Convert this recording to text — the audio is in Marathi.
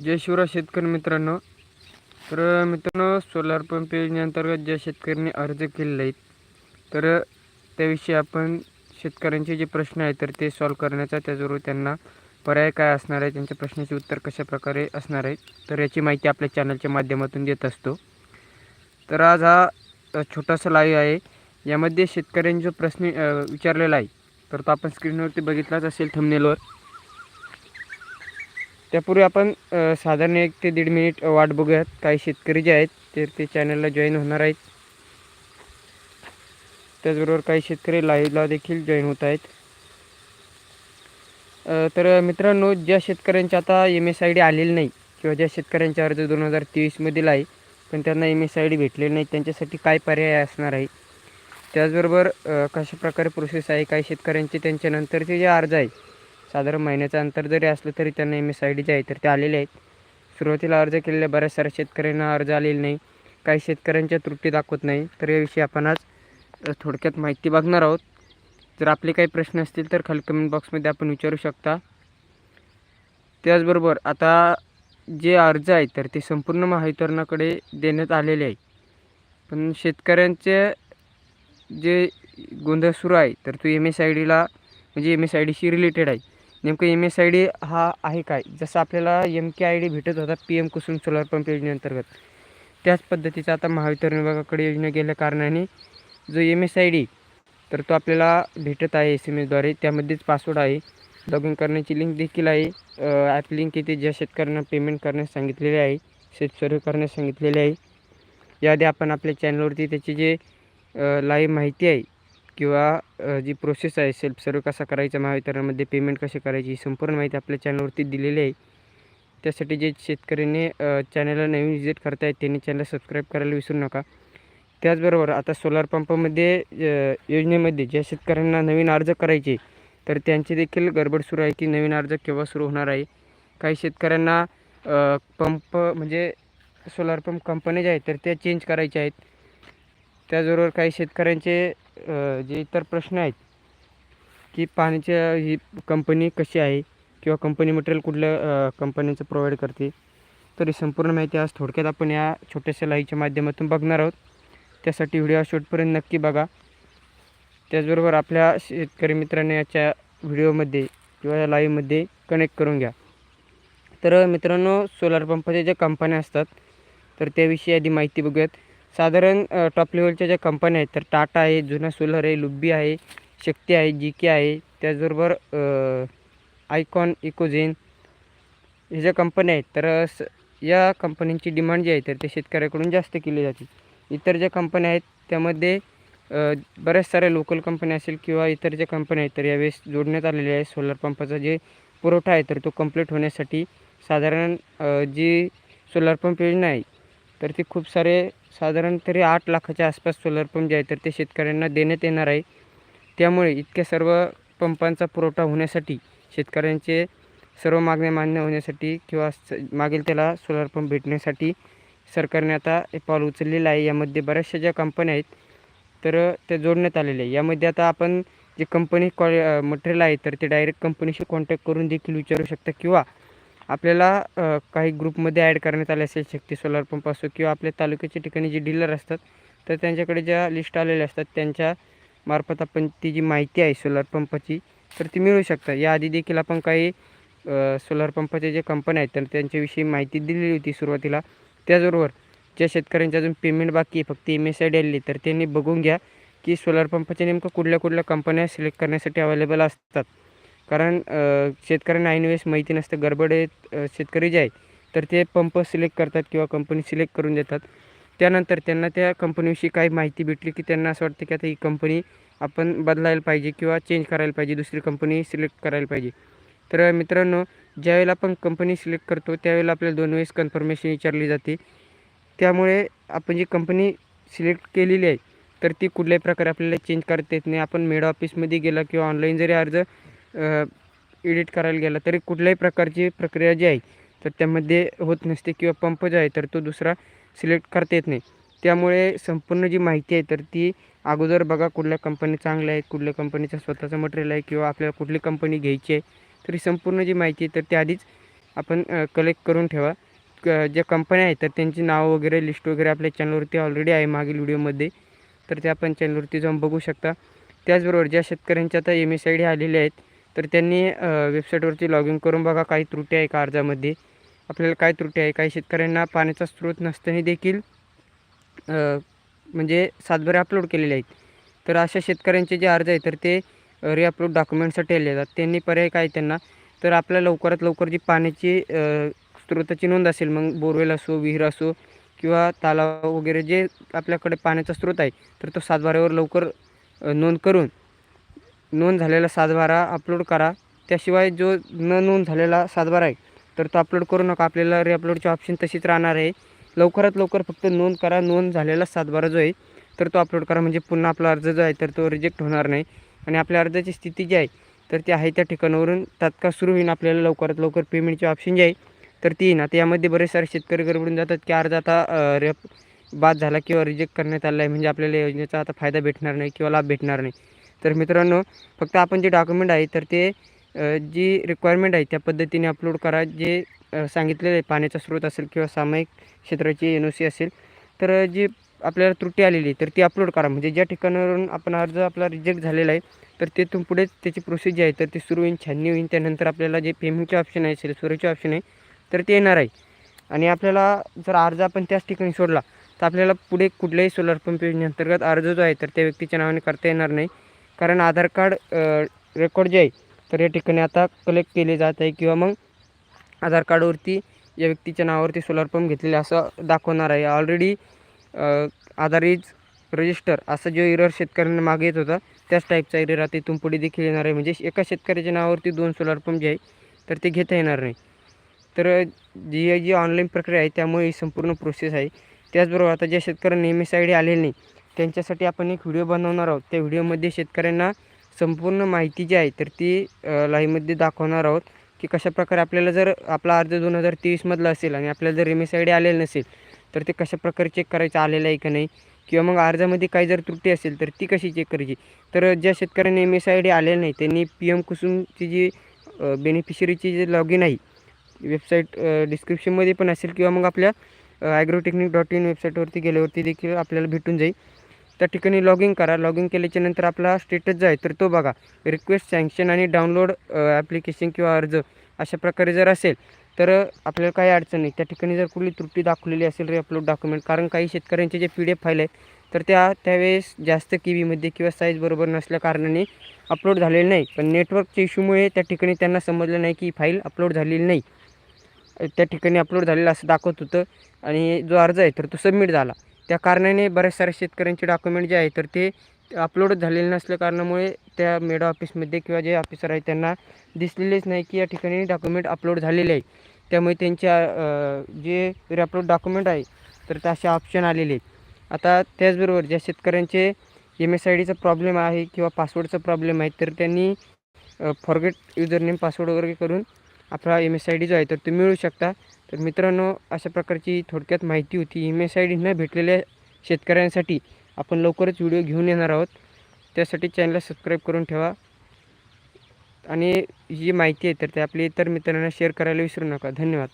जय शिवराज शेतकरी मित्रांनो. तर मित्रांनो सोलार पंप योजनेअंतर्गत ज्या शेतकऱ्यांनी अर्ज केलेले आहेत तर त्याविषयी आपण शेतकऱ्यांचे जे प्रश्न आहेत तर ते सॉल्व करण्याचा त्याचबरोबर त्यांना पर्याय काय असणार आहे त्यांच्या प्रश्नाचे उत्तर कशा प्रकारे असणार आहे तर याची माहिती आपल्या चॅनलच्या माध्यमातून देत असतो. तर आज हा छोटासा लाईव्ह आहे. यामध्ये शेतकऱ्यांनी जो प्रश्न विचारलेला आहे तर तो आपण स्क्रीनवरती बघितलाच असेल थंबनेलवर त्यापूर्वी आपण साधारण एक ते दीड मिनिट वाट बघूयात. काही शेतकरी जे आहेत ते ते चॅनलला जॉईन होणार आहेत. त्याचबरोबर काही शेतकरी लाईव्हला देखील जॉईन होत आहेत. तर मित्रांनो ज्या शेतकऱ्यांची आता एम एस आय डी आलेली नाही किंवा ज्या शेतकऱ्यांचा अर्ज दोन हजार तेवीसमधील आहे पण त्यांना एम एस आय डी भेटलेली नाही त्यांच्यासाठी काय पर्याय असणार आहे? त्याचबरोबर कशा प्रकारे प्रोसेस आहे? काही शेतकऱ्यांचे त्यांच्यानंतरचे जे अर्ज आहे साधारण महिन्याचं अंतर जरी असलं तरी त्यांना M S I D J आहे तर ते आलेले आहेत. सुरुवातीला अर्ज केलेल्या बऱ्याच साऱ्या शेतकऱ्यांना अर्ज आलेले नाही. काही शेतकऱ्यांच्या त्रुटी दाखवत नाही. तर याविषयी आपण आज थोडक्यात माहिती बघणार आहोत. जर आपले काही प्रश्न असतील तर खाली कमेंट बॉक्समध्ये आपण विचारू शकता. त्याचबरोबर आता जे अर्ज आहेत तर ते संपूर्ण महावितरणाकडे देण्यात आलेले आहे पण शेतकऱ्यांचे जे गोंधळ सुरू आहे तर तो एम एस आय डीला म्हणजे एम एस आय डीशी रिलेटेड आहे. नेमकं एम एस आय डी हा आहे काय? जसं आपल्याला एम के आय डी भेटत होता P M Kusum solar pump योजनेअंतर्गत. त्याच पद्धतीचा आता महावितरण विभागाकडे योजना गेल्या कारणाने जो एम एस आय डी तर तो आपल्याला भेटत आहे एस एम एसद्वारे त्यामध्येच पासवर्ड आहे. लॉग इन करण्याची लिंक देखील आहे. ॲप लिंक येथे ज्या शेतकऱ्यांना पेमेंट करण्यास सांगितलेले आहे सेल्फ सर्व करण्यास सांगितलेले आहे. याआधी आपण आपल्या चॅनलवरती त्याची जे लाईव्ह माहिती आहे किंवा जी प्रोसेस आहे सेल्फ सर्व कसा करायचा महावितरणामध्ये पेमेंट कशी करायची ही संपूर्ण माहिती आपल्या चॅनलवरती दिलेली आहे. त्यासाठी जे शेतकऱ्यांनी चॅनलला नवीन विजिट करतायत त्यांनी चॅनल सबस्क्राईब करायला विसरू नका. त्याचबरोबर आता सोलार पंपामध्ये योजनेमध्ये ज्या शेतकऱ्यांना नवीन अर्ज करायचे तर त्यांची देखील गडबड सुरू आहे की नवीन अर्ज केव्हा सुरू होणार आहे. काही शेतकऱ्यांना पंप म्हणजे सोलार पंप कंपन्या ज्या आहेत तर त्या चेंज करायच्या आहेत. त्याचबरोबर काही शेतकऱ्यांचे जे इतर प्रश्न आहेत की पाण्याच्या ही कंपनी कशी आहे किंवा कंपनी मटेरियल कुठल्या कंपनीचं प्रोव्हाइड करते तर ही संपूर्ण माहिती आज थोडक्यात आपण या छोट्याशा लाईच्या माध्यमातून बघणार आहोत. त्यासाठी व्हिडिओ शेवटपर्यंत नक्की बघा. त्याचबरोबर आपल्या शेतकरी मित्रांनी याच्या व्हिडिओमध्ये किंवा या लाईव्हमध्ये कनेक्ट करून घ्या. तर मित्रांनो सोलार पंपाच्या ज्या कंपन्या असतात तर त्याविषयी आधी माहिती बघूयात. साधारण टॉप लेवलच्या ज्या कंपन्या आहेत तर टाटा आहे जुना सोलर आहे लुब्बी आहे शक्ती आहे जी के आहे त्याचबरोबर आयकॉन इकोजेन हे ज्या कंपन्या आहेत तर स या कंपन्यांची डिमांड जी आहे तर ते शेतकऱ्याकडून जास्त केली जाते. इतर ज्या कंपन्या आहेत त्यामध्ये बऱ्याच साऱ्या लोकल कंपन्या असेल किंवा इतर ज्या कंपन्या आहेत तर यावेळेस जोडण्यात आलेल्या आहे सोलर पंपाचा जे पुरवठा आहे तर तो कंप्लीट होण्यासाठी साधारण जी सोलर पंप योजना आहे तर ती खूप सारे साधारण तरी आठ लाखाच्या आसपास सोलर पंप जे आहे तर ते शेतकऱ्यांना देण्यात येणार आहे. त्यामुळे इतक्या सर्व पंपांचा पुरवठा होण्यासाठी शेतकऱ्यांचे सर्व मागण्या मान्य होण्यासाठी किंवा स मागेल त्याला सोलर पंप भेटण्यासाठी सरकारने आता हे पाऊल उचललेलं आहे. यामध्ये बऱ्याचशा ज्या कंपन्या आहेत तर त्या जोडण्यात आलेल्या आहे यामध्ये आता आपण जे कंपनी कॉ मटेरियल आहे तर ते डायरेक्ट कंपनीशी कॉन्टॅक्ट करून देखील विचारू शकता किंवा आपल्याला काही ग्रुपमध्ये ॲड करण्यात आले असेल शक्ती सोलार पंप असो किंवा आपल्या तालुक्याच्या ठिकाणी जे डीलर असतात तर त्यांच्याकडे ज्या लिस्ट आलेल्या असतात त्यांच्या मार्फत आपण ती जी माहिती आहे सोलार पंपाची तर ती मिळू शकतात. याआधी देखील आपण काही सोलार पंपाचे जे कंपन्या आहेत तर त्यांच्याविषयी माहिती दिलेली होती सुरुवातीला. त्याचबरोबर ज्या शेतकऱ्यांचे अजून पेमेंट बाकी आहे फक्त एम एस आय डी आलेली तर त्यांनी बघून घ्या की सोलार पंपाच्या नेमकं कुठल्या कुठल्या कंपन्या सिलेक्ट करण्यासाठी अवेलेबल असतात. कारण शेतकऱ्यांना ऐनवेळेस माहिती नसतं गडबड शेतकरी जे आहेत तर ते पंप सिलेक्ट करतात किंवा कंपनी सिलेक्ट करून देतात. त्यानंतर त्यांना त्या कंपनीविषयी काही माहिती भेटली की त्यांना असं वाटतं की आता ही कंपनी आपण बदलायला पाहिजे किंवा चेंज करायला पाहिजे दुसरी कंपनी सिलेक्ट करायला पाहिजे. तर मित्रांनो ज्यावेळेला आपण कंपनी सिलेक्ट करतो त्यावेळेला आपल्याला दोन वेळेस कन्फर्मेशन विचारली जाते. त्यामुळे आपण जी कंपनी सिलेक्ट केलेली आहे तर ती कुठल्याही प्रकारे आपल्याला चेंज करता येत नाही. आपण मेड ऑफिसमध्ये गेला किंवा ऑनलाईन जरी अर्ज एडिट करायला गेला तरी कुठल्याही प्रकारची प्रक्रिया जी आहे तर त्यामध्ये होत नसते किंवा पंप जो आहे तर तो दुसरा सिलेक्ट करता येत नाही. त्यामुळे संपूर्ण जी माहिती आहे तर ती अगोदर बघा कुठल्या कंपनी चांगल्या आहेत कुठल्या कंपनीचं स्वतःचं मटेरियल आहे किंवा आपल्याला कुठली कंपनी घ्यायची आहे तर ही संपूर्ण जी माहिती आहे तर ती आधीच आपण कलेक्ट करून ठेवा. क ज्या कंपन्या आहेत तर त्यांची नावं वगैरे लिस्ट वगैरे आपल्या चॅनलवरती ऑलरेडी आहे मागील व्हिडिओमध्ये तर ते आपण चॅनलवरती जाऊन बघू शकता. त्याचबरोबर ज्या शेतकऱ्यांच्या आता एम एस आय डी आलेल्या आहेत तर त्यांनी वेबसाईटवरती लॉग इन करून बघा काही त्रुटी आहे का अर्जामध्ये. आपल्याला काय त्रुटी आहे? काही शेतकऱ्यांना पाण्याचा स्रोत नसताना देखील म्हणजे सातबारे अपलोड केलेले आहेत. तर अशा शेतकऱ्यांचे जे अर्ज आहे तर ते रिअपलोड डॉक्युमेंटसाठी आले जातात त्यांनी पर्याय काय त्यांना? तर आपल्या लवकरात लवकर जी पाण्याची स्रोताची नोंद असेल मग बोरवेल असो विहीर असो किंवा तलाव वगैरे जे आपल्याकडे पाण्याचा स्रोत आहे तर तो सातबाऱ्यावर लवकर नोंद करून नोंद झालेला सातबारा अपलोड करा. त्याशिवाय जो न नोंद झालेला सातबारा आहे तर तो अपलोड करू नका. आपल्याला रिअपलोडचे ऑप्शन तशीच राहणार आहे. लवकरात लवकर फक्त नोंद करा. नोंद झालेला सातबारा जो आहे तर तो अपलोड करा. म्हणजे पुन्हा आपला अर्ज जो आहे तर तो रिजेक्ट होणार नाही. आणि आपल्या अर्जाची स्थिती जी आहे तर ती आहे त्या ठिकाणावरून तात्काळ सुरू होईन आपल्याला लवकरात लवकर पेमेंटचे ऑप्शन जी आहे तर ती येईन आता यामध्ये बरेच सारे शेतकरी गडबडून जातात की अर्ज आता रेप बाद झाला किंवा रिजेक्ट करण्यात आला आहे म्हणजे आपल्याला योजनेचा आता फायदा भेटणार नाही किंवा लाभ भेटणार नाही. तर मित्रांनो फक्त आपण जे डॉक्युमेंट आहे तर ते जी रिक्वायरमेंट आहे त्या पद्धतीने अपलोड करा. जे सांगितलेलं आहे पाण्याचा स्रोत असेल किंवा सामायिक क्षेत्राची एन ओ सी असेल तर जी आपल्याला त्रुटी आलेली तर ती अपलोड करा. म्हणजे ज्या ठिकाणावरून आपण अर्ज आपला रिजेक्ट झालेला आहे तर तिथून पुढेच त्याची प्रोसेस जी आहे तर ती सुरू होईल छाननी होईल त्यानंतर आपल्याला जे पेमेंटचे ऑप्शन आहे सेल्सवरचे ऑप्शन आहे तर ते येणार आहे. आणि आपल्याला जर अर्ज आपण त्याच ठिकाणी सोडला तर आपल्याला पुढे कुठल्याही सोलर पंप योजनेअंतर्गत अर्ज जो आहे तर त्या व्यक्तीच्या नावाने करता येणार नाही. कारण आधार कार्ड रेकॉर्ड जे आहे तर या ठिकाणी आता कलेक्ट केले जात आहे किंवा मग आधार कार्डवरती या व्यक्तीच्या नावावरती सोलार पंप घेतलेले असं दाखवणार आहे. ऑलरेडी आधार इज रजिस्टर असा जो इरर शेतकऱ्यांना मागे येत होता त्याच टाईपचा इरर आता इथून पुढे देखील येणार आहे. म्हणजे एका शेतकऱ्याच्या नावावरती दोन सोलार पंप जे आहे तर ते घेता येणार नाही. तर जी जी ऑनलाईन प्रक्रिया आहे त्यामुळे ही संपूर्ण प्रोसेस आहे. त्याचबरोबर आता ज्या शेतकऱ्यांना एम एस आय डी आलेली नाही त्यांच्यासाठी आपण एक व्हिडिओ बनवणार आहोत. त्या व्हिडिओमध्ये शेतकऱ्यांना संपूर्ण माहिती जी आहे तर ती लाईव्हमध्ये दाखवणार आहोत की कशाप्रकारे आपल्याला जर आपला अर्ज दोन हजार तेवीसमधला असेल आणि आपल्याला जर एम एस आय डी आलेलं नसेल तर ते कशाप्रकारे चेक करायचं आलेलं आहे का नाही? किंवा मग अर्जामध्ये काही जर त्रुटी असेल तर ती कशी चेक करायची? तर ज्या शेतकऱ्यांनी एम एस आय डी आलेलं नाही त्यांनी पी एम कुसुमची जी बेनिफिशरीची जी लॉग इन आहे वेबसाईट डिस्क्रिप्शनमध्ये पण असेल किंवा मग आपल्या ॲग्रोटेक्निक डॉट इन वेबसाईटवरती गेल्यावरती देखील आपल्याला भेटून जाईल. त्या ठिकाणी लॉग इन करा. लॉग इन केल्याच्यानंतर आपला स्टेटस जो आहे तर तो बघा. रिक्वेस्ट सँक्शन आणि डाउनलोड ॲप्लिकेशन किंवा अर्ज अशा प्रकारे जर असेल तर आपल्याला काही अडचण नाही. त्या ठिकाणी जर कुठली त्रुटी दाखवलेली असेल रे अपलोड डॉक्युमेंट कारण काही शेतकऱ्यांचे J P D F file आहेत तर त्या त्यावेळेस जास्त के बीमध्ये किंवा साईज बरोबर नसल्या कारणाने अपलोड झालेलं नाही. पण नेटवर्कच्या इश्यूमुळे त्या ठिकाणी त्यांना समजलं नाही की फाईल अपलोड झालेली नाही. त्या ठिकाणी अपलोड झालेलं असं दाखवत होतं आणि जो अर्ज आहे तर तो सबमिट झाला. त्या कारणाने बऱ्याच साऱ्या शेतकऱ्यांचे डॉक्युमेंट जे आहे तर ते अपलोड झालेले नसल्या कारणामुळे त्या मेडा ऑफिसमध्ये किंवा जे ऑफिसर आहे त्यांना दिसलेलेच नाही की या ठिकाणी डॉक्युमेंट अपलोड झालेले आहे. त्यामुळे त्यांच्या जे रिअपलोड डॉक्युमेंट आहे तर ते असे ऑप्शन आलेले आहेत. आता त्याचबरोबर ज्या शेतकऱ्यांचे एम एस आय डीचा प्रॉब्लेम आहे किंवा पासवर्डचा प्रॉब्लेम आहे तर त्यांनी फॉरगेट युजर नेम पासवर्ड वगैरे करून आपला एम एस आय डी जो आहे तर तुम्ही मिळू शकता. तर मित्रांनो अशा प्रकारची थोडक्यात माहिती होती. एम एस आय डी न भेटलेल्या शेतकऱ्यांसाठी आपण लवकरच व्हिडिओ घेऊन येणार आहोत. त्यासाठी चॅनलला सबस्क्राईब करून ठेवा. आणि जी माहिती आहे तर ते आपली इतर मित्रांना शेअर करायला विसरू नका. धन्यवाद.